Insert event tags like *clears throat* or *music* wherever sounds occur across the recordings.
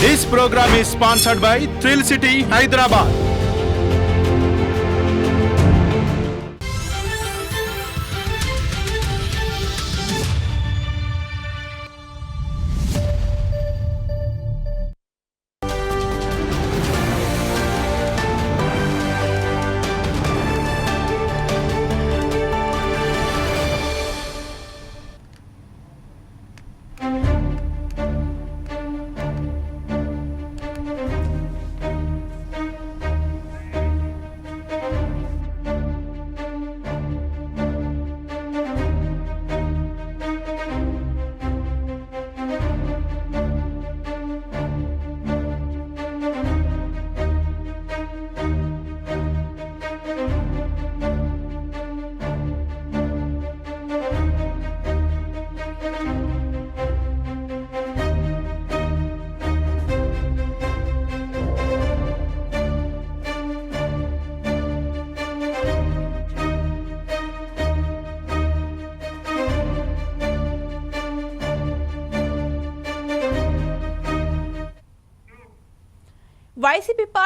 This program is sponsored by Thrill City, Hyderabad.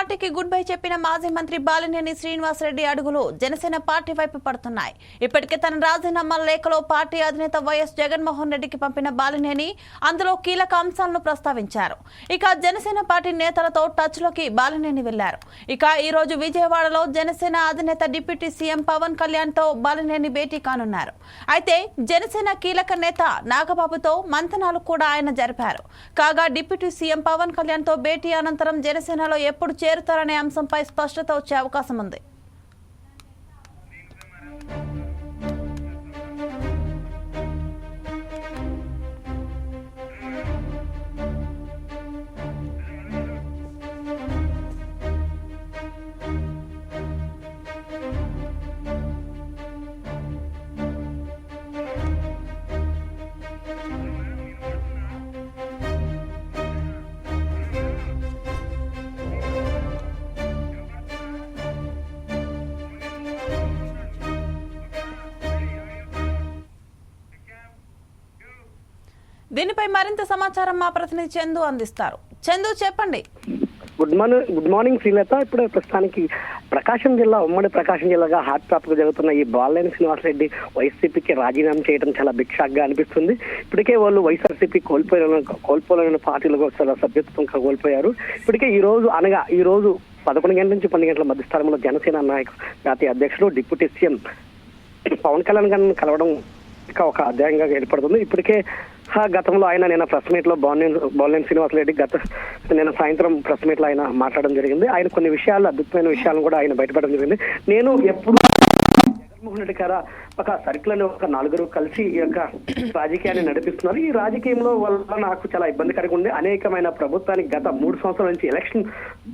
పార్టీకి goodbye చెప్పిన మాజీ మంత్రి బాలినేని శ్రీనివాసరెడ్డి అడుగులు జనసేన పార్టీ వైపు పడుతున్నాయి. ఇప్పటికే తన రాజీనామా లేఖలో పార్టీ అధినేత వైఎస్ జగన్మోహన్ రెడ్డికి పంపిన బాలినేని అందులో కీలక అంశాలను ప్రస్తావించారు. ఇక జనసేన పార్టీ నేతలతో టచ్లోకి బాలినేని వెళ్ళారు. ఇక ఈ రోజు విజయవాడలో జనసేన అధినేత డిప్యూటీ సీఎం పవన్ కళ్యాణ్తో బాలినేని భేటీ కానున్నారు. అయితే జనసేన కీలక నేత నాగబాబుతో మంతనాలు కూడా ఆయన జరిపారు. కాగా డిప్యూటీ సీఎం పవన్ కళ్యాణ్తో భేటీ అనంతరం జనసేనలో ఎప్పుడు చేరుతారనే అంశంపై స్పష్టత వచ్చే అవకాశం ఉంది. దీనిపై మరింత సమాచారం మా ప్రతినిధి చందు అందిస్తారు. చందు చెప్పండి. Good morning good morning Srilatha. ఇప్పుడు ప్రస్తుతానికి ప్రకాశం జిల్లా ఉమ్మడి ప్రకాశం జిల్లాగా హాట్ టాప్గా జరుగుతున్న ఈ బాలనేని శ్రీనివాసరెడ్డి వైసీపీకి రాజీనామా చేయడం చాలా భిక్షాగ్గా అనిపిస్తుంది. ఇప్పటికే వాళ్ళు వైఎస్ఆర్సీపీ కోల్పోయిన కోల్పోలేని పార్టీలకు చాలా సభ్యత్వం కోల్పోయారు. ఇప్పటికే ఈ రోజు అనగా ఈ రోజు పదకొండు గంటల నుంచి పన్నెండు గంటల మధ్య స్థలంలో జనసేన నాయకు జాతీయ అధ్యక్షుడు డిప్యూటీ సీఎం పవన్ కళ్యాణ్ గారిని కలవడం ఇంకా ఒక అధ్యాయంగా ఏర్పడుతుంది. ఇప్పటికే గతంలో ఆయన నేను ప్రెస్ మీట్లో బాలినేని బాలినేని శ్రీనివాసరెడ్డి గత నేను సాయంత్రం ప్రెస్ మీట్లో ఆయన మాట్లాడడం జరిగింది. ఆయన కొన్ని విషయాలు అద్భుతమైన విషయాలను కూడా ఆయన బయటపడడం జరిగింది. నేను ఎప్పుడు జగన్మోహన్ రెడ్డి గారు ఒక సర్కిల్ అని ఒక నలుగురు కలిసి ఈ యొక్క *clears throat* రాజకీయాన్ని నడిపిస్తున్నారు. ఈ రాజకీయంలో వల్ల నాకు చాలా ఇబ్బందికరంగా ఉంది. అనేకమైన ప్రభుత్వానికి గత మూడు సంవత్సరాల నుంచి ఎలక్షన్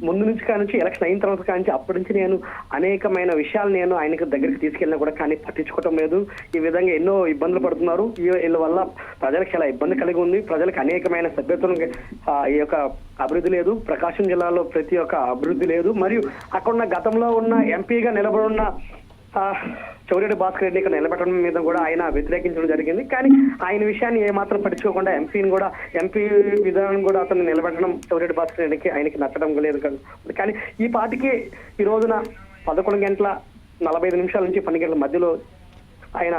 ముందు నుంచి కానించి ఎలక్షన్ అయిన తర్వాత కానించి అప్పటి నుంచి నేను అనేకమైన విషయాలు నేను ఆయనకు దగ్గరికి తీసుకెళ్ళినా కూడా కానీ పట్టించుకోవటం లేదు. ఈ విధంగా ఎన్నో ఇబ్బందులు పడుతున్నారు. ఈ వీళ్ళ వల్ల ప్రజలకు చాలా ఇబ్బంది కలిగి ఉంది. ప్రజలకు అనేకమైన సభ్యత్వం ఈ యొక్క అభివృద్ధి లేదు. ప్రకాశం జిల్లాలో ప్రతి ఒక్క అభివృద్ధి లేదు. మరియు అక్కడ గతంలో ఉన్న ఎంపీగా నిలబడి ఉన్న చౌరెడ్డి భాస్కర్ రెడ్డి ఇక్కడ నిలబెట్టడం మీద కూడా ఆయన వ్యతిరేకించడం జరిగింది. కానీ ఆయన విషయాన్ని ఏమాత్రం పట్టించుకోకుండా ఎంపీని కూడా ఎంపీ విధానం కూడా అతను నిలబెట్టడం చౌరెడ్డి భాస్కర్ రెడ్డికి ఆయనకి నచ్చడం లేదు కానీ ఈ పార్టీకి ఈ రోజున పదకొండు గంటల నలభై ఐదు నిమిషాల నుంచి పన్నెండు గంటల మధ్యలో ఆయన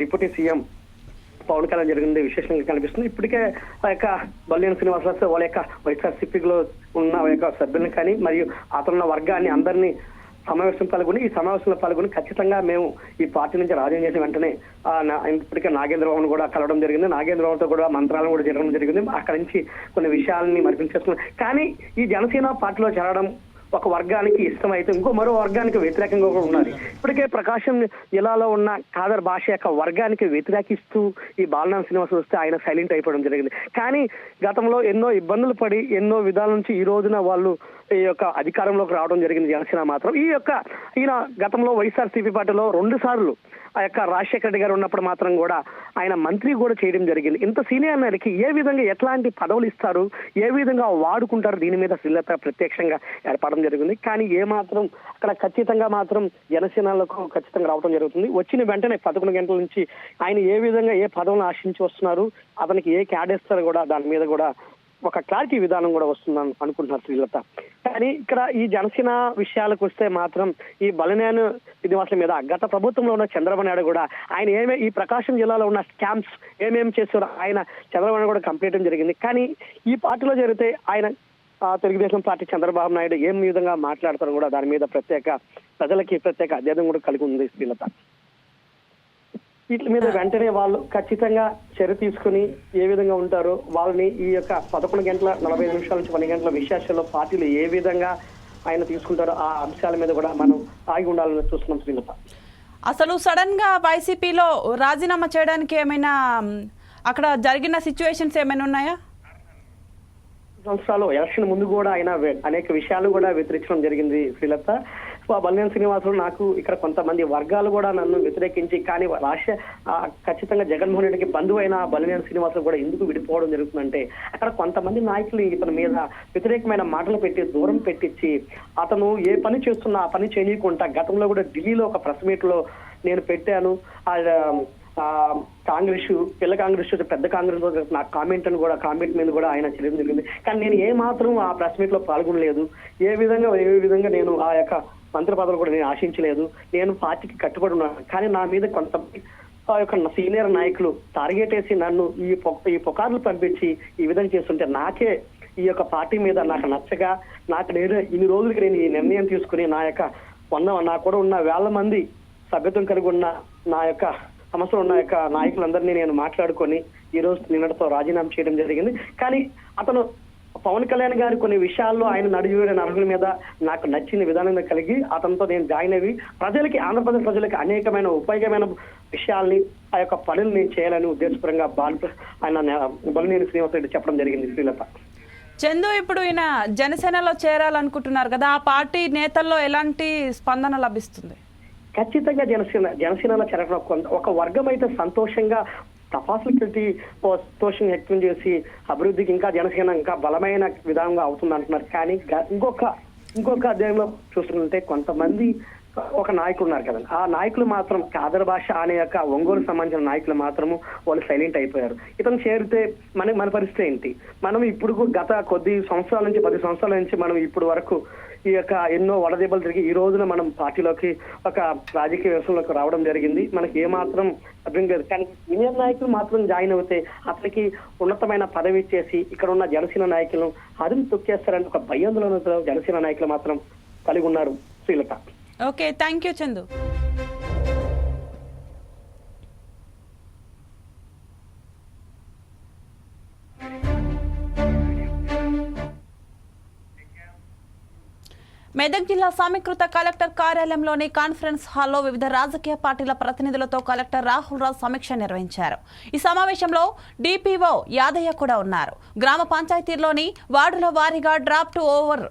డిప్యూటీ సీఎం పవన్ కళ్యాణ్ జరిగింది విశేషంగా కనిపిస్తుంది. ఇప్పటికే ఆ యొక్క బల్లేని శ్రీనివాసరావు వాళ్ళ యొక్క వైఎస్ఆర్సీపీలో ఉన్న యొక్క సభ్యులను కానీ మరియు అతనున్న వర్గాన్ని అందరినీ సమావేశం పాల్గొని ఈ సమావేశంలో పాల్గొని ఖచ్చితంగా మేము ఈ పార్టీ నుంచి రాజీనామా చేసిన వెంటనే ఇప్పటికే నాగేంద్రబాబును కూడా కలవడం జరిగింది. నాగేంద్రబాబుతో కూడా మంత్రాలను కూడా జరగడం జరిగింది. అక్కడి నుంచి కొన్ని విషయాలని మరిపించేస్తున్నాం. కానీ ఈ జనసేన పార్టీలో చేరడం ఒక వర్గానికి ఇష్టమైతే ఇంకో మరో వర్గానికి వ్యతిరేకంగా కూడా ఉన్నారు ఇప్పటికే ప్రకాశం జిల్లాలో ఉన్న కాదర్ భాష యొక్క వర్గానికి వ్యతిరేకిస్తూ ఈ బాలనామ శ్రీనివాస్ వస్తే ఆయన సైలెంట్ అయిపోవడం జరిగింది. కానీ గతంలో ఎన్నో ఇబ్బందులు పడి ఎన్నో విధాల నుంచి ఈ రోజున వాళ్ళు ఈ యొక్క అధికారంలోకి రావడం జరిగింది. జనసేన మాత్రం ఈ యొక్క ఈయన గతంలో వైఎస్ఆర్సీపీ పార్టీలో రెండు సార్లు ఆ యొక్క రాజశేఖర రెడ్డి గారు ఉన్నప్పుడు మాత్రం కూడా ఆయన మంత్రి కూడా చేయడం జరిగింది. ఇంత సీనియర్ నాయకుడికి ఏ విధంగా ఎట్లాంటి పదవులు ఇస్తారు? ఏ విధంగా వాడుకుంటారు? దీని మీద శ్రీలత ప్రత్యక్షంగా రావడం జరిగింది. కానీ ఏ మాత్రం అక్కడ ఖచ్చితంగా మాత్రం జనసేనలకు ఖచ్చితంగా రావడం జరుగుతుంది. వచ్చిన వెంటనే పదకొండు గంటల నుంచి ఆయన ఏ విధంగా ఏ పదవులను ఆశించి వస్తున్నారు అతనికి ఏ క్యాడేస్తారు కూడా దాని మీద కూడా ఒక క్లారిటీ విధానం కూడా వస్తుందని అనుకుంటున్నారు శ్రీలత. కానీ ఇక్కడ ఈ జనసేన విషయాలకు వస్తే మాత్రం ఈ బలనేను శ్రీనివాసుల మీద గత ప్రభుత్వంలో ఉన్న చంద్రబాబు నాయుడు కూడా ఆయన ఏమే ఈ ప్రకాశం జిల్లాలో ఉన్న స్కామ్స్ ఏమేమి చేస్తారో ఆయన చంద్రబాబు నాయుడు కూడా కంప్లీట్ జరిగింది. కానీ ఈ పార్టీలో జరిగితే ఆయన తెలుగుదేశం పార్టీ చంద్రబాబు నాయుడు ఏం విధంగా మాట్లాడతారు కూడా దాని మీద ప్రత్యేక ప్రజలకి ప్రత్యేక అధ్యయనం కూడా కలిగి ఉంది శ్రీలత. వీటి మీద వెంటనే వాళ్ళు ఖచ్చితంగా చర్య తీసుకుని ఏ విధంగా ఉంటారో వాళ్ళని ఈ యొక్క పదకొండు గంటల నలభై నిమిషాల నుంచి పన్నెండు గంటల విశేషాల్లో పార్టీలు ఏ విధంగా ఆయన తీసుకుంటారో ఆ అంశాల మీద కూడా మనం ఆగి ఉండాలని చూస్తున్నాం శ్రీలత. అసలు సడన్గా వైసీపీలో రాజీనామా చేయడానికి ఏమైనా అక్కడ జరిగిన సిచ్యువేషన్స్ ఏమైనా ఉన్నాయా? సంవత్సరాలు ఎలక్షన్ ముందు కూడా ఆయన అనేక విషయాలు కూడా వ్యతిరేకించడం జరిగింది శ్రీలత. సో ఆ బలినేని శ్రీనివాసులు నాకు ఇక్కడ కొంతమంది వర్గాలు కూడా నన్ను వ్యతిరేకించి కానీ రాష్ట్ర ఖచ్చితంగా జగన్మోహన్ రెడ్డికి బంధువు అయిన బలినేని శ్రీనివాసులు కూడా ఎందుకు విడిపోవడం జరుగుతుందంటే అక్కడ కొంతమంది నాయకులు ఇతని మీద వ్యతిరేకమైన మాటలు పెట్టి దూరం పెట్టించి అతను ఏ పని చేస్తున్నా ఆ పని చేయకుండా గతంలో కూడా ఢిల్లీలో ఒక ప్రెస్ మీట్లో నేను పెట్టాను. ఆ, కాంగ్రెస్ పిల్ల కాంగ్రెస్ పెద్ద కాంగ్రెస్ నా కామెంట్ అని కూడా కామెంట్ మీద కూడా ఆయన చర్యలు జరిగింది. కానీ నేను ఏ మాత్రం ఆ ప్రెస్ మీట్లో పాల్గొనలేదు. ఏ విధంగా ఏ విధంగా నేను ఆ యొక్క మంత్రి పదవులు కూడా నేను ఆశించలేదు. నేను పార్టీకి కట్టుబడి ఉన్నాను. కానీ నా మీద కొంత ఆ యొక్క సీనియర్ నాయకులు టార్గెట్ వేసి నన్ను ఈ ఈ పుకార్లు పంపించి ఈ విధంగా చేస్తుంటే నాకే ఈ యొక్క పార్టీ మీద నాకు నచ్చగా నాకు నేను ఇన్ని రోజులకి నేను ఈ నిర్ణయం తీసుకుని నా యొక్క ఉన్న నా కూడా ఉన్న వేల మంది సభ్యత్వం కలిగి ఉన్న నా యొక్క సమస్యలు ఉన్న యొక్క నాయకులందరినీ నేను మాట్లాడుకొని ఈ రోజు నిన్నటితో రాజీనామా చేయడం జరిగింది. కానీ అతను పవన్ కళ్యాణ్ గారి కొన్ని విషయాల్లో ఆయన నడిచిన అర్హుల మీద నాకు నచ్చిన విధానంగా కలిగి అతనితో నేను జాయిన్ అయ్యి ప్రజలకి ఆంధ్రప్రదేశ్ ప్రజలకి అనేకమైన ఉపయోగమైన విషయాల్ని ఆ యొక్క పనులు నేను చేయాలని ఉద్దేశపరంగా బాలు ఆయన బలినేని శ్రీనివాసరెడ్డి చెప్పడం జరిగింది శ్రీలత. చందు ఇప్పుడు ఈయన జనసేనలో చేరాలనుకుంటున్నారు కదా ఆ పార్టీ నేతల్లో ఎలాంటి స్పందన లభిస్తుంది? ఖచ్చితంగా జనసేన జనసేనలో చేరడం ఒక వర్గం అయితే సంతోషంగా తపాసులకి పెట్టి సంతోషం వ్యక్తం చేసి అభివృద్ధికి ఇంకా జనసేన ఇంకా బలమైన విధంగా అవుతుంది అంటున్నారు కానీ ఇంకొక ఇంకొక అధ్యాయంలో చూస్తుంటే కొంతమంది ఒక నాయకులు ఉన్నారు కదండి. ఆ నాయకులు మాత్రం కాదర్ భాష అనే యొక్క ఒంగోలు సంబంధించిన నాయకులు మాత్రము వాళ్ళు సైలెంట్ అయిపోయారు. ఇతను చేరితే మన మన పరిస్థితి ఏంటి? మనం ఇప్పుడు గత కొద్ది సంవత్సరాల నుంచి పది సంవత్సరాల నుంచి మనం ఇప్పుడు వరకు ఈ యొక్క ఎన్నో వడదెబ్బలు తిరిగి ఈ రోజున మనం పార్టీలోకి ఒక రాజకీయ వ్యవస్థలోకి రావడం జరిగింది. మనకి ఏమాత్రం అర్థం లేదు కానీ సీనియర్ నాయకులు మాత్రం జాయిన్ అవుతే అతనికి ఉన్నతమైన పదవి ఇచ్చేసి ఇక్కడ ఉన్న జనసేన నాయకులను అదును తొక్కేస్తారని ఒక భయాందోళనతో జనసేన నాయకులు మాత్రం కలిగి ఉన్నారు Srilatha. Okay thank you Chandu. Medak జిల్లా సమీకృత కలెక్టర్ కార్యాలయంలోని కాన్ఫరెన్స్ హాల్లో వివిధ రాజకీయ పార్టీల ప్రతినిధులతో కలెక్టర్ రాహుల్ రావు సమీక్ష నిర్వహించారు. ఈ సమావేశంలో డిపిఓ యాదయ్య కూడా ఉన్నారు. గ్రామ పంచాయతీలోని వార్డుల వారీగా drop to over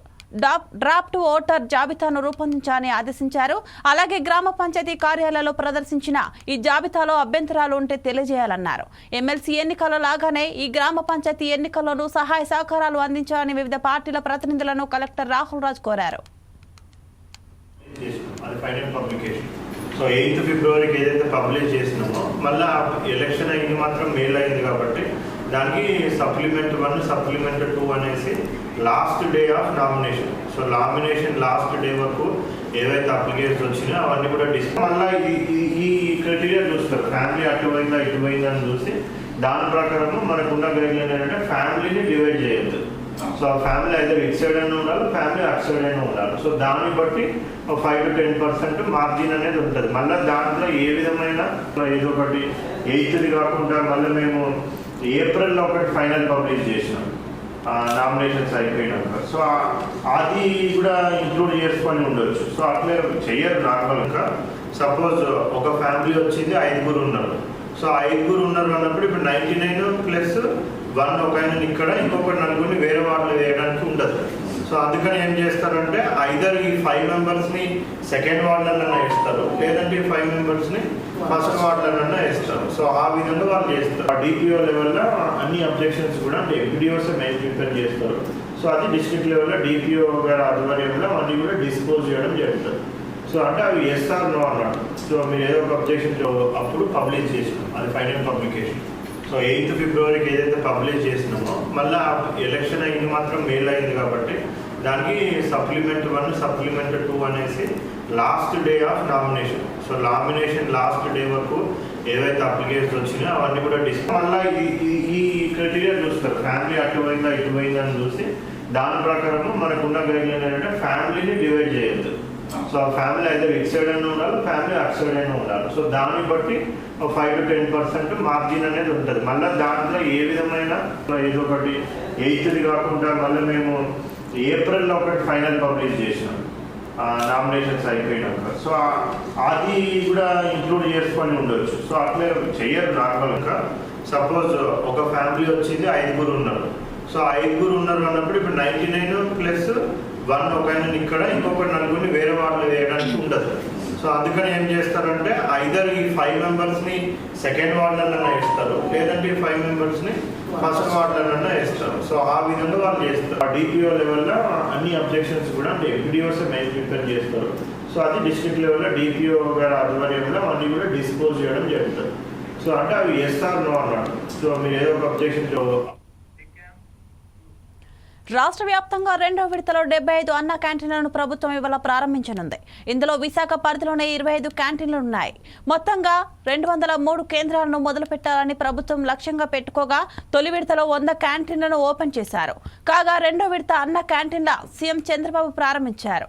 draft voter జాబితాను రూపొందించాలని ఆదేశించారు. అలాగే గ్రామ పంచాయతీ కార్యాలయాల్లో ప్రదర్శించిన ఈ జాబితాలో అభ్యంతరాలు ఉంటే తెలియజేయాలన్నారు. ఎమ్మెల్సీ ఎన్నికల్లో లాగానే ఈ గ్రామ పంచాయతీ ఎన్నికల్లోనూ సహాయ సహకారాలు అందించాలని వివిధ పార్టీల ప్రతినిధులను కలెక్టర్ రాహుల్ రాజ్ కోరారు. సో ఎయిత్ ఫిబ్రవరికి ఏదైతే పబ్లిష్ చేసినామో మళ్ళీ ఎలక్షన్ అయింది మాత్రం మెయిల్ అయింది కాబట్టి దానికి సప్లిమెంట్ వన్ సప్లిమెంట్ టూ అనేసి last day of nomination so nomination last day వరకు ఏవైతే అప్లికేషన్స్ వచ్చినాయో అవన్నీ కూడా డిస్క్ మళ్ళీ ఈ ఈ క్రైటీరియా చూస్తారు. ఫ్యామిలీ అటు పోయిందా ఇటు పోయిందా అని చూసి దాని ప్రకారం మనకున్న గైడ్లైన్ ఏంటంటే ఫ్యామిలీని డివైడ్ చేయొద్దు. సో ఆ ఫ్యామిలీ అయితే ఇటు సైడ్ అయినా ఉండాలి ఫ్యామిలీ అటు సైడ్ అయినా ఉండాలి. సో దాన్ని బట్టి five to ten percent margin అనేది ఉంటుంది. మళ్ళీ దాంట్లో ఏ విధమైన ఏదో ఒకటి ఎయిత్ది కాకుండా మళ్ళీ మేము ఏప్రిల్లో ఒకటి ఫైనల్ పబ్లిష్ చేసినాం. నామినేషన్స్ అయిపోయినాక సో అది కూడా ఇంక్లూడ్ చేసుకొని ఉండొచ్చు. సో అట్లే చెయ్యరు నార్మల్గా సపోజ్ ఒక ఫ్యామిలీ వచ్చింది ఐదుగురు ఉన్నారు. సో ఐదుగురు ఉన్నారు అన్నప్పుడు ఇప్పుడు నైంటీ నైన్ ప్లస్ వన్ ఒక ఆయన ఇక్కడ ఇంకొక నలుగురిని వేరే వాళ్ళు వేయడానికి ఉండదు. సో అందుకని ఏం చేస్తారంటే ఐదర్ ఈ ఫైవ్ మెంబర్స్ని సెకండ్ వార్డులన్నా వేస్తారు లేదంటే ఈ ఫైవ్ మెంబర్స్ని ఫస్ట్ వార్డులన్నా వేస్తారు. సో ఆ విధంగా వాళ్ళు చేస్తారు. ఆ డిపిఓ లెవెల్లో అన్ని అబ్జెక్షన్స్ కూడా అంటే ఎంపీడీఓస్ మెయిన్ ప్రిపేర్ చేస్తారు. సో అది డిస్ట్రిక్ట్ లెవెల్లో డిపిఓ గారి ఆధ్వర్యంలో అన్ని కూడా డిస్పోజ్ చేయడం జరుగుతుంది. సో అంటే అవి ఎస్ఆర్ నో అన్నాడు సో మీరు ఏదో ఒక అబ్జెక్షన్ అప్పుడు పబ్లిష్ చేసినాం. అది ఫైనల్ పబ్లికేషన్ సో ఎయిత్ ఫిబ్రవరికి ఏదైతే పబ్లిష్ చేసినామో మళ్ళీ ఎలక్షన్ అయింది మాత్రం మేల్ అయింది కాబట్టి దానికి సప్లిమెంట్ వన్ సప్లిమెంట్ టూ అనేసి last day of nomination so nomination last day వరకు ఏవైతే అప్లికేషన్స్ వచ్చినాయో అవన్నీ కూడా డిస్క్ మళ్ళీ ఈ ఈ క్రైటీరియా చూస్తారు. ఫ్యామిలీ అటు పోయిందా ఇటు పోయిందా అని చూసి దాని ప్రకారం మనకున్న గైడ్లైన్ ఏంటంటే ఫ్యామిలీని డివైడ్ చేయొద్దు. సో ఆ ఫ్యామిలీ అయితే ఇటు సైడ్ అయినా ఉండాలి ఫ్యామిలీ అటు సైడ్ అయినా ఉండాలి. సో దాన్ని బట్టి five to ten percent margin అనేది ఉంటుంది. మళ్ళీ దాంట్లో ఏ విధమైన ఏదో ఒకటి ఎయిత్ది కాకుండా మళ్ళీ మేము ఏప్రిల్లో ఒకటి ఫైనల్ పబ్లిష్ చేసినాం. నామినేషన్స్ అయిపోయినాక. సో అది కూడా ఇంక్లూడ్ చేసుకొని ఉండొచ్చు. సో అట్లే చెయ్యరు నార్మల్గా సపోజ్ ఒక ఫ్యామిలీ వచ్చింది ఐదుగురు ఉన్నారు. సో ఐదుగురు ఉన్నారు అన్నప్పుడు ఇప్పుడు నైంటీ నైన్ ప్లస్ వన్ ఒక ఇక్కడ ఇంకొక నలుగురిని వేరే వాళ్ళు వేయడానికి ఉండదు. సో అందుకని ఏం చేస్తారంటే ఐదర్ ఈ ఫైవ్ మెంబర్స్ని సెకండ్ వార్డులన్నా ఇస్తారు లేదంటే ఈ ఫైవ్ మెంబర్స్ని ఫస్ట్ వార్డులన్నా వేస్తారు. సో ఆ విధంగా వాళ్ళు చేస్తారు. ఆ డిపిఓ లెవెల్లో అన్ని అబ్జెక్షన్స్ కూడా అంటే ఎంపీడీఓస్ మెయిన్ ప్రిపేర్ చేస్తారు. సో అది డిస్ట్రిక్ట్ లెవెల్లో డిపిఓ గారి ఆధ్వర్యంలో అన్నీ కూడా డిస్పోజ్ చేయడం జరుగుతుంది. సో అంటే అవి వేస్తారు నో సో మీరు ఏదో ఒక అబ్జెక్షన్ రాష్ట్ర వ్యాప్తంగా రెండో విడతలో డెబ్బై ఐదు అన్న క్యాంటీన్లను ప్రభుత్వం ఇవాళ ప్రారంభించనుంది. ఇందులో విశాఖ పరిధిలోనే ఇరవై ఐదు క్యాంటీన్లు ఉన్నాయి మొత్తంగా రెండు వందల మూడు కేంద్రాలను మొదలుపెట్టాలని ప్రభుత్వం లక్ష్యంగా పెట్టుకోగా తొలి విడతలో వంద క్యాంటీన్లను ఓపెన్ చేశారు. కాగా రెండో విడత అన్న క్యాంటీన్ల సీఎం చంద్రబాబు ప్రారంభించారు.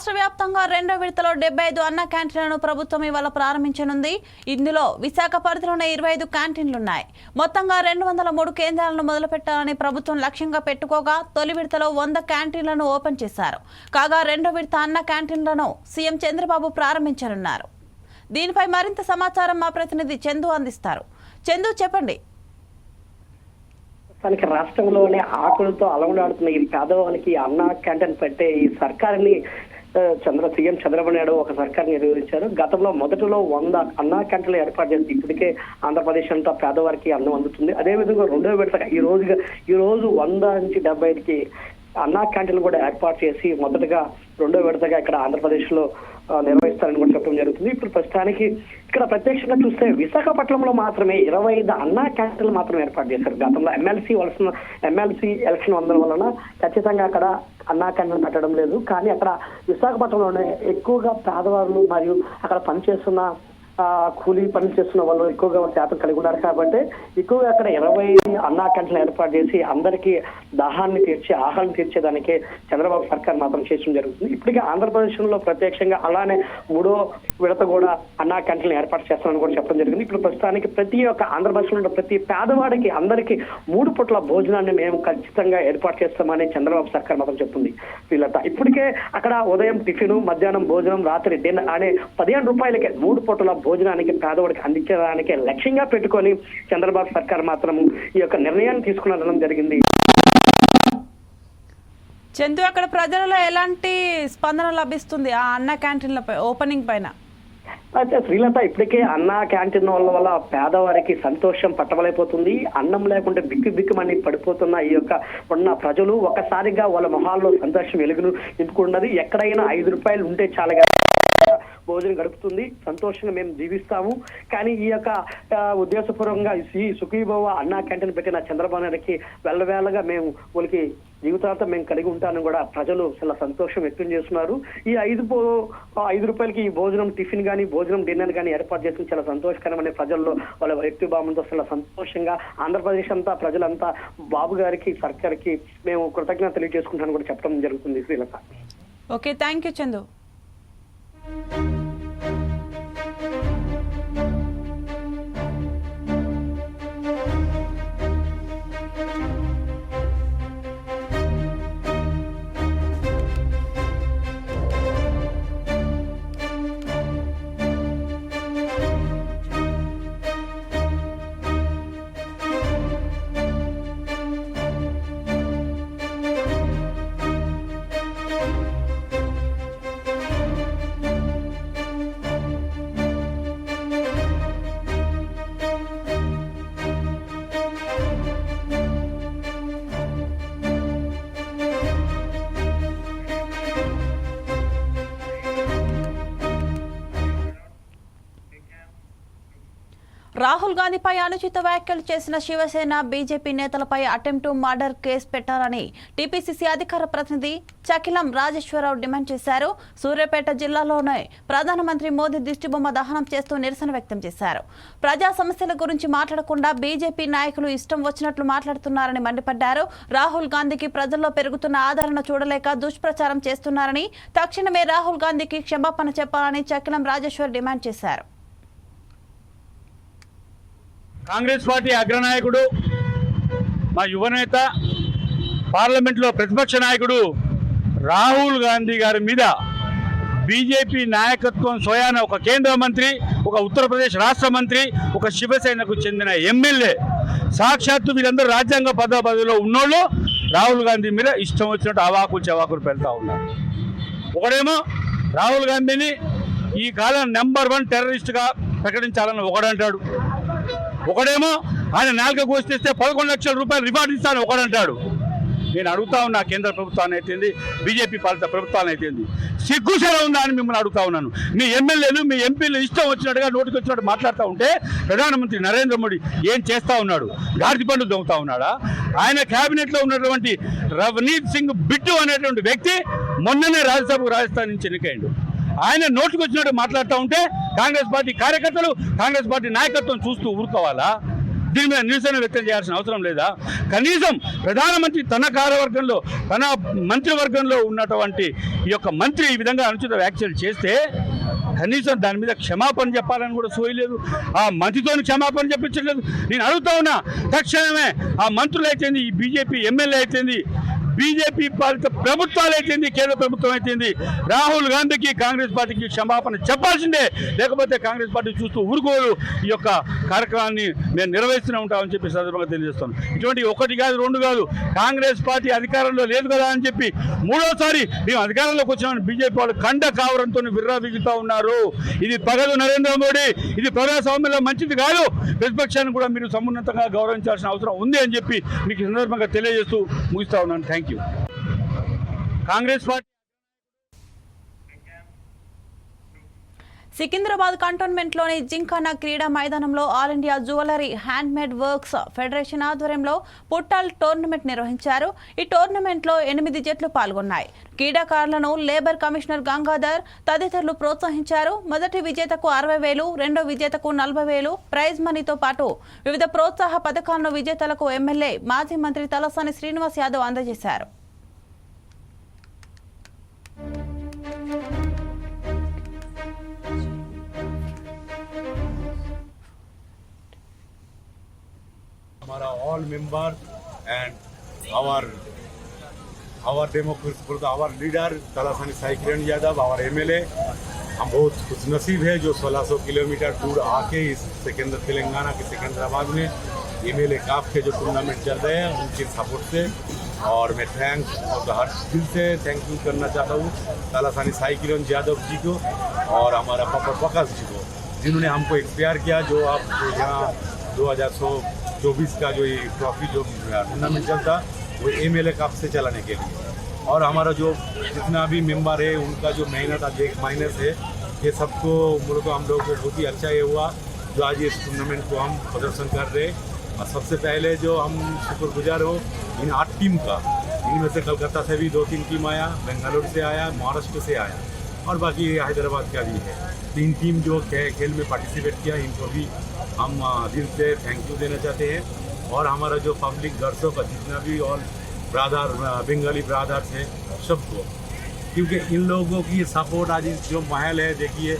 రాష్ట్ర వ్యాప్తంగా రెండో విడతలో డెబ్బై ఐదు అన్న క్యాంటీన్లను ప్రభుత్వం ఇవాళ ప్రారంభించనుంది. ఇందులో విశాఖ పరిధిలోనే ఇరవై ఐదు క్యాంటీన్లున్నాయి. మొత్తంగా రెండు వందల మూడు కేంద్రాలను మొదలుపెట్టాలని ప్రభుత్వం లక్ష్యంగా పెట్టుకోగా తొలి విడతలో వంద క్యాంటీన్లను ఓపెన్ చేశారు. కాగా రెండో విడత అన్న క్యాంటీన్లను సీఎం చంద్రబాబు ప్రారంభించనున్నారు. దీనిపై మరింత సమాచారం మా ప్రతినిధి చందు అందిస్తారు. చందు చెప్పండి. ప్రస్తుతానికి రాష్ట్రంలోనే ఆకులతో అలవడాడుతున్న ఈ పేదవానికి అన్న క్యాంటీన్ పెట్టే ఈ సర్కారుని చంద్ర సీఎం చంద్రబాబు నాయుడు ఒక సర్కార్ నిర్వహించారు. గతంలో మొదటిలో వంద అన్నా క్యాంటీన్లు ఏర్పాటు చేసి ఇప్పటికే ఆంధ్రప్రదేశ్ అంతా పేదవారికి అన్నం అందుతుంది. అదేవిధంగా రెండో విడతగా ఈ రోజుగా ఈ రోజు వంద నుంచి డెబ్బై ఐదుకి అన్నా క్యాంటీన్లు కూడా ఏర్పాటు చేసి మొదటగా రెండో విడతగా ఇక్కడ ఆంధ్రప్రదేశ్లో నిర్వహిస్తారని కూడా చెప్పడం జరుగుతుంది. ఇప్పుడు ప్రస్తుతానికి ఇక్కడ ప్రత్యక్షంగా చూస్తే విశాఖపట్నంలో మాత్రమే ఇరవై ఐదు అన్నా క్యాంటీన్లు మాత్రం ఏర్పాటు చేశారు. గతంలో ఎమ్మెల్సీ వలసిన ఎమ్మెల్సీ ఎలక్షన్ ఉండడం వలన ఖచ్చితంగా అక్కడ అన్నా క్యాంటీన్ పెట్టడం లేదు. కానీ అక్కడ విశాఖపట్నంలోనే ఎక్కువగా పేదవాళ్ళు మరియు అక్కడ పనిచేస్తున్న కూలీ పనులు చేస్తున్న వాళ్ళు ఎక్కువగా శాతం కలిగి ఉన్నారు కాబట్టి ఎక్కువగా అక్కడ ఇరవై అన్నా క్యాంటీన్లు ఏర్పాటు చేసి అందరికీ దాహాన్ని తీర్చి ఆహారం తీర్చేదానికి చంద్రబాబు సర్కార్ మాత్రం చేయడం జరుగుతుంది. ఇప్పటికే ఆంధ్రప్రదేశ్లో ప్రత్యక్షంగా అలానే మూడో విడత కూడా అన్నా క్యాంటీన్లు ఏర్పాటు చేస్తామని కూడా చెప్పడం జరిగింది. ఇప్పుడు ప్రస్తుతానికి ప్రతి ఒక్క ఆంధ్రప్రదేశ్లో ఉన్న ప్రతి పేదవాడికి అందరికీ మూడు పూట్ల భోజనాన్ని మేము ఖచ్చితంగా ఏర్పాటు చేస్తామని చంద్రబాబు సర్కార్ మాత్రం చెప్తుంది. వీళ్ళంతా ఇప్పటికే అక్కడ ఉదయం టిఫిన్ మధ్యాహ్నం భోజనం రాత్రి డిన్నర్ అనే పదిహేను రూపాయలకే మూడు పూటల భోజనానికి పేదవాడికి అందించడానికి లక్ష్యంగా పెట్టుకొని చంద్రబాబు సర్కార్ మాత్రం ఈ యొక్క నిర్ణయాన్ని తీసుకునడం జరిగింది. చందు అక్కడ ప్రజలలో ఎలాంటి స్పందన లభిస్తుంది? ఆ అన్న క్యాంటీన్ల పై ఓపెనింగ్ పైన? అయితే శ్రీలత ఇప్పటికే అన్న క్యాంటీన్ వాళ్ళ వల్ల పేదవారికి సంతోషం పట్టవలైపోతుంది అన్నం లేకుంటే బిక్కు బిక్కుమని పడిపోతున్న ఈ యొక్క ఉన్న ప్రజలు ఒక్కసారిగా వాళ్ళ మొహాల్లో సంతోషం వెలుగును నింపుకున్నది ఎక్కడైనా ఐదు రూపాయలు ఉంటే చాలుగా. భోజనం గడుపుతుంది. సంతోషంగా మేము జీవిస్తాము. కానీ ఈ యొక్క ఉద్దేశపూర్వకంగా ఈ సుఖీభవ అన్నా క్యాంటీన్ పెట్టిన చంద్రబాబు నాయుడికి వెళ్ళవేళగా మేము వాళ్ళకి జీవితాంతం మేము కలిగి ఉంటానని కూడా ప్రజలు చాలా సంతోషం వ్యక్తం చేస్తున్నారు. ఈ ఐదు ఐదు రూపాయలకి ఈ భోజనం టిఫిన్ కానీ భోజనం డిన్నర్ కానీ ఏర్పాటు చేసిన చాలా సంతోషకరమైన ప్రజల్లో వాళ్ళ వ్యక్తి భావంతో చాలా సంతోషంగా ఆంధ్రప్రదేశ్ అంతా ప్రజలంతా బాబు గారికి సర్కార్కి మేము కృతజ్ఞత తెలియజేసుకుంటాను కూడా చెప్పడం జరుగుతుంది. Srilatha. Okay thank you Chandu. Rahul గాంధీపై అనుచిత వ్యాఖ్యలు చేసిన శివసేన బీజేపీ నేతలపై అటెంప్ట్ మర్డర్ కేసు పెట్టాలని టీపీసీసీ అధికార ప్రతినిధి చకిలం రాజేశ్వరరావు డిమాండ్ చేశారు. సూర్యాపేట జిల్లాలోనే ప్రధానమంత్రి మోదీ దిష్టిబొమ్మ దహనం చేస్తూ నిరసన వ్యక్తం చేశారు. ప్రజా సమస్యల గురించి మాట్లాడకుండా బీజేపీ నాయకులు ఇష్టం వచ్చినట్లు మాట్లాడుతున్నారని మండిపడ్డారు. రాహుల్ గాంధీకి ప్రజల్లో పెరుగుతున్న ఆదరణ చూడలేక దుష్ప్రచారం చేస్తున్నారని తక్షణమే రాహుల్ గాంధీకి క్షమాపణ చెప్పాలని చకిలం రాజేశ్వర్ డిమాండ్ చేశారు. కాంగ్రెస్ పార్టీ అగ్రనాయకుడు మా యువనేత పార్లమెంట్లో ప్రతిపక్ష నాయకుడు రాహుల్ గాంధీ గారి మీద బీజేపీ నాయకత్వం సోయాన ఒక కేంద్ర మంత్రి ఒక ఉత్తరప్రదేశ్ రాష్ట్ర మంత్రి ఒక శివసేనకు చెందిన ఎమ్మెల్యే. సాక్షాత్తు వీరందరూ రాజ్యాంగ పద పదవిలో ఉన్నోళ్ళు రాహుల్ గాంధీ మీద ఇష్టం వచ్చినట్టు అవాకులు చవాకులు పెడతా ఉన్నారు. ఒకడేమో రాహుల్ గాంధీని ఈ కాలం నెంబర్ వన్ టెర్రరిస్ట్గా ప్రకటించాలని ఒకడంటాడు. ఒకడేమో ఆయన నాలుగు కోసిస్తే పదకొండు లక్షల రూపాయలు రివార్డు ఇస్తాను ఒకడంటాడు. నేను అడుగుతా ఉన్నా కేంద్ర ప్రభుత్వాన్ని అయితేంది బీజేపీ పాలిత ప్రభుత్వాన్ని అయితేంది. సిగ్గుశల ఉందా అని మిమ్మల్ని అడుగుతా ఉన్నాను. మీ ఎమ్మెల్యేలు మీ ఎంపీలు ఇష్టం వచ్చినట్టుగా నోటికి వచ్చినట్టు మాట్లాడుతూ ఉంటే ప్రధానమంత్రి నరేంద్ర మోడీ ఏం చేస్తా ఉన్నాడు? గాడిద పండు దొంగతా ఉన్నాడా? ఆయన క్యాబినెట్లో ఉన్నటువంటి రవనీత్ సింగ్ బిట్టు అనేటువంటి వ్యక్తి మొన్ననే రాజ్యసభకు రాజస్థాన్ నుంచి ఎన్నికైండు. ఆయన నోటికి వచ్చినట్టు మాట్లాడుతూ ఉంటే కాంగ్రెస్ పార్టీ కార్యకర్తలు కాంగ్రెస్ పార్టీ నాయకత్వం చూస్తూ ఊరుకోవాలా? దీని మీద నిరసన వ్యక్తం చేయాల్సిన అవసరం లేదా? కనీసం ప్రధానమంత్రి తన కార్యవర్గంలో తన మంత్రివర్గంలో ఉన్నటువంటి ఈ యొక్క మంత్రి ఈ విధంగా అనుచిత వ్యాఖ్యలు చేస్తే కనీసం దాని మీద క్షమాపణ చెప్పాలని కూడా సోయలేదు. ఆ మంత్రితో క్షమాపణ చెప్పించలేదు నేను అడుగుతా ఉన్నా తక్షణమే ఆ మంత్రులు అయితేంది ఈ బీజేపీ ఎమ్మెల్యే అయితేంది బీజేపీ పాలిత ప్రభుత్వాలు అయితేంది కేంద్ర ప్రభుత్వం అయితేంది రాహుల్ గాంధీకి కాంగ్రెస్ పార్టీకి క్షమాపణ చెప్పాల్సిందే. లేకపోతే కాంగ్రెస్ పార్టీ చూస్తూ ఊరుకోరు. ఈ యొక్క కార్యక్రమాన్ని మేము నిర్వహిస్తూనే ఉంటామని చెప్పి సందర్భంగా తెలియజేస్తాను. ఇటువంటి ఒకటి కాదు రెండు కాదు. కాంగ్రెస్ పార్టీ అధికారంలో లేదు కదా అని చెప్పి మూడోసారి మేము అధికారంలోకి వచ్చినామని బీజేపీ వాళ్ళు కండ కావడంతో విర్రాబిగుతా ఉన్నారు. ఇది పగలు నరేంద్ర మోడీ. ఇది ప్రజాస్వామ్యంలో మంచిది కాదు. ప్రతిపక్షాన్ని కూడా మీరు సమున్నతంగా గౌరవించాల్సిన అవసరం ఉంది అని చెప్పి మీకు సందర్భంగా తెలియజేస్తూ ముగిస్తా ఉన్నాను. Thank you Congress party Secunderabad కంటోన్మెంట్లోని Gymkhana క్రీడా మైదానంలో all India jewellery handmade works federation ఆధ్వర్యంలో పుట్టాల్ టోర్నమెంట్ నిర్వహించారు. ఈ టోర్నమెంట్లో ఎనిమిది జట్లు పాల్గొన్నాయి. క్రీడాకారులను లేబర్ కమిషనర్ గంగాధర్ తదితరులు ప్రోత్సహించారు. మొదటి విజేతకు అరవై వేలు రెండో విజేతకు నలభై వేలు ప్రైజ్ మనీతో పాటు వివిధ ప్రోత్సాహ పథకాలను విజేతలకు ఎమ్మెల్యే మాజీ మంత్రి తలసాని శ్రీనివాస్ యాదవ్ అందజేశారు. All member and our our democracy for the our leader Talasani Sai Kiran Yadav, our MLA, हम बहुत खुश नसीब है जो 1600 किलोमीटर दूर आके इस सिकंदर तेलंगाना के सिकंदराबाद में एम एल काफ के जो टूर्नामेंट चल रहे हैं उनके सपोर्ट से। और मैं थैंक्स और हर दिल से थैंक यू करना चाहता हूँ तालासानी साई किरण यादव जी को और हमारा पापा प्रकाश जी को जिन्होंने हमको एक्सपायर किया जो आप यहाँ दो चौबीस का जो ये ट्रॉफी जो टूर्नामेंट चलता वो एम एल कप से चलाने के लिए। और हमारा जो जितना भी मेंबर है उनका जो मेहनत आज एक माइनस है ये सबको तो हम लोगों को बहुत ही अच्छा ये हुआ जो आज इस टूर्नामेंट को हम प्रदर्शन कर रहे हैं। और सबसे पहले जो हम शुक्रगुजार हो इन आठ टीम का इनमें से कलकत्ता से भी दो तीन टीम आया बेंगलुरु से आया महाराष्ट्र से आया और बाकी हैदराबाद का भी है। तीन टीम जो खेल में पार्टिसिपेट किया इनको भी हम दिल से थैंक यू देना चाहते हैं। और हमारा जो पब्लिक दर्शक का, जितना भी और ब्रादर बंगाली ब्रादर्स हैं, सबको। क्योंकि इन लोगों की सपोर्ट आज इस जो महल है, देखिए,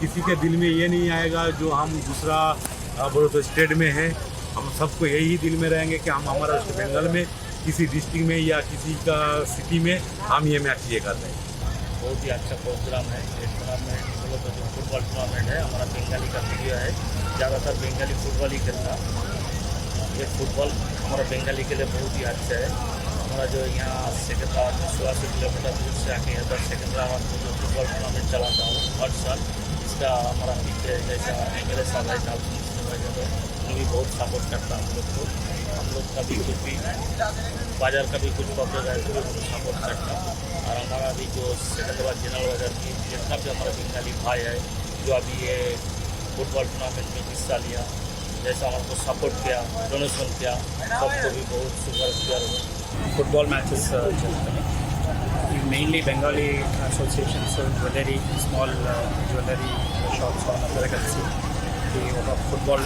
किसी के दिल में ये नहीं आएगा जो हम दूसरा बोलो तो स्टेट में हैं। हम सबको यही दिल में रहेंगे कि हम हमारा बंगाल में, किसी डिस्ट्रिक्ट में या किसी का सिटी में, हम ये मैच ये कर रहे हैं। बहुत ही अच्छा प्रोग्राम है। बोलो तो जो फुटबॉल टूर्नामेंट है, हमारा बंगाली का प्रिय है। ज़्यादातर बंगाली फुटबॉल ही खेलता। ये फुटबॉल हमारा बंगाली के लिए बहुत ही अच्छा है। हमारा जो यहाँ सिकंदराबाद में सोलह किलोमीटर दूर से आके इधर सिकंदराबाद में जो फुटबॉल टूर्नामेंट चलाता हूँ, हर साल, इसका हमारा जैसा एम एल ए साहब है यादव वो भी बहुत सपोर्ट करता हम लोग को। हम लोग कभी कुछ भी बाज़ार का भी कुछ प्रॉब्लम है तो भी सपोर्ट करता और हमारा भी जो सिकंदराबाद जनरल बाज़ार की, जितना भी हमारा बंगाली भाई है, जो अभी ये फुटबॉल टूर्नामेंट में हिस्सा लिया जैसा हमको सपोर्ट किया डोनेशन किया सबको भी बहुत शुक्रिया हूँ फुटबॉल मैचेस జరుగుతున్నాయి ఇవి mainly Bengali associations jewellery small jewellery shops వాళ్ళందరూ కలిసి ఈ ఒక ఫుట్బాల్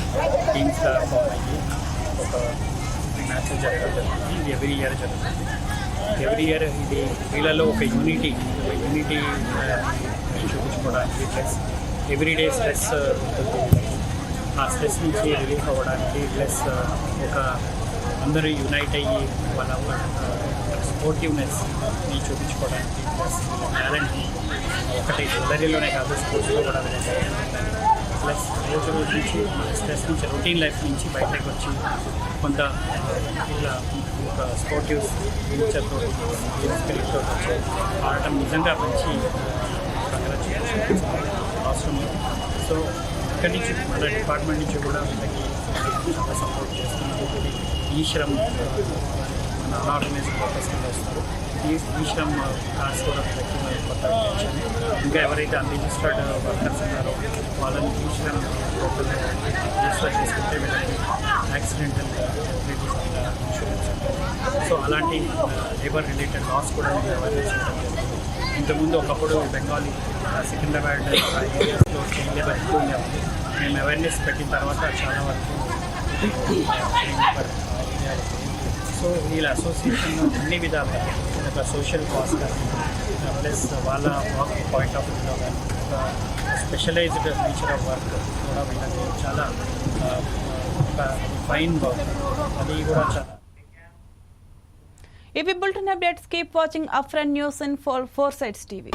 టీమ్స్ ఫామ్ అయ్యి ఒక మ్యాచ్ జరగడం జరుగుతుంది ఇది ఎవ్రీ ఇయర్ జరుగుతుంది ఎవ్రీ ఇయర్ ఇది వీళ్ళలో ఒక యూనిటీ ఒక యూనిటీ చూపించుకోవడానికి ప్లస్ ఎవ్రీడే స్ట్రెస్ ఉంటుంది ఆ స్ట్రెస్ నుంచి రిలీఫ్ అవ్వడానికి ప్లస్ ఒక అందరూ యునైట్ అయ్యి వాళ్ళ స్పోర్టివ్నెస్ని చూపించుకోవడానికి ప్లస్ టాలెంట్ని ఒకటి జ్యువెలరీలోనే కాదు స్పోర్ట్స్లో కూడా ప్లస్ రోజు రోజు నుంచి స్ట్రెస్ నుంచి రొటీన్ లైఫ్ నుంచి బయటకు వచ్చి కొంత ఒక స్పోర్టివ్ ఫ్యూచర్తో స్పిరిట్తో ఆడటం నిజంగా మంచి కంగ్రాచులేషన్ అవసరం లేదు. సో ఇక్కడి నుంచి మన డిపార్ట్మెంట్ నుంచి కూడా వీళ్ళకి చాలా సపోర్ట్ చేస్తున్నారు ఈ శ్రమ్ మన అనార్గనైజ్డ్ వర్కర్స్ కింద వస్తారు. ఈ ఈ కార్డ్స్ కూడా వీళ్ళకి మనం కొత్త ఇంకా ఎవరైతే అన్రిజిస్టర్డ్ వర్కర్స్ ఉన్నారో వాళ్ళని ఈ రిజిస్టర్ చేసుకుంటే వీళ్ళకి యాక్సిడెంటల్ ఇన్సూరెన్స్ సో అలాంటి లేబర్ రిలేటెడ్ లాస్ కూడా అవేర్నెస్ ఇంతకుముందు ఒకప్పుడు బెంగాలీ సికింద్రాబాద్ ఏరియాస్లో చైన్ లేబర్ ఉండేవాళ్ళు మేము అవేర్నెస్ పెట్టిన తర్వాత చాలా వరకు సో వీళ్ళ అసోసియేషన్ అన్ని విధాలుగా ఒక సోషల్ కాస్ కానీ ప్లస్ వాళ్ళ వర్క్ పాయింట్ ఆఫ్ వ్యూలో కానీ ఒక స్పెషలైజ్డ్ నేచర్ ఆఫ్ వర్క్ కూడా వీళ్ళకి చాలా ఒక ఫైన్ వర్క్ అది కూడా చాలా If you built an update, keep watching Upfront News in Foresights TV.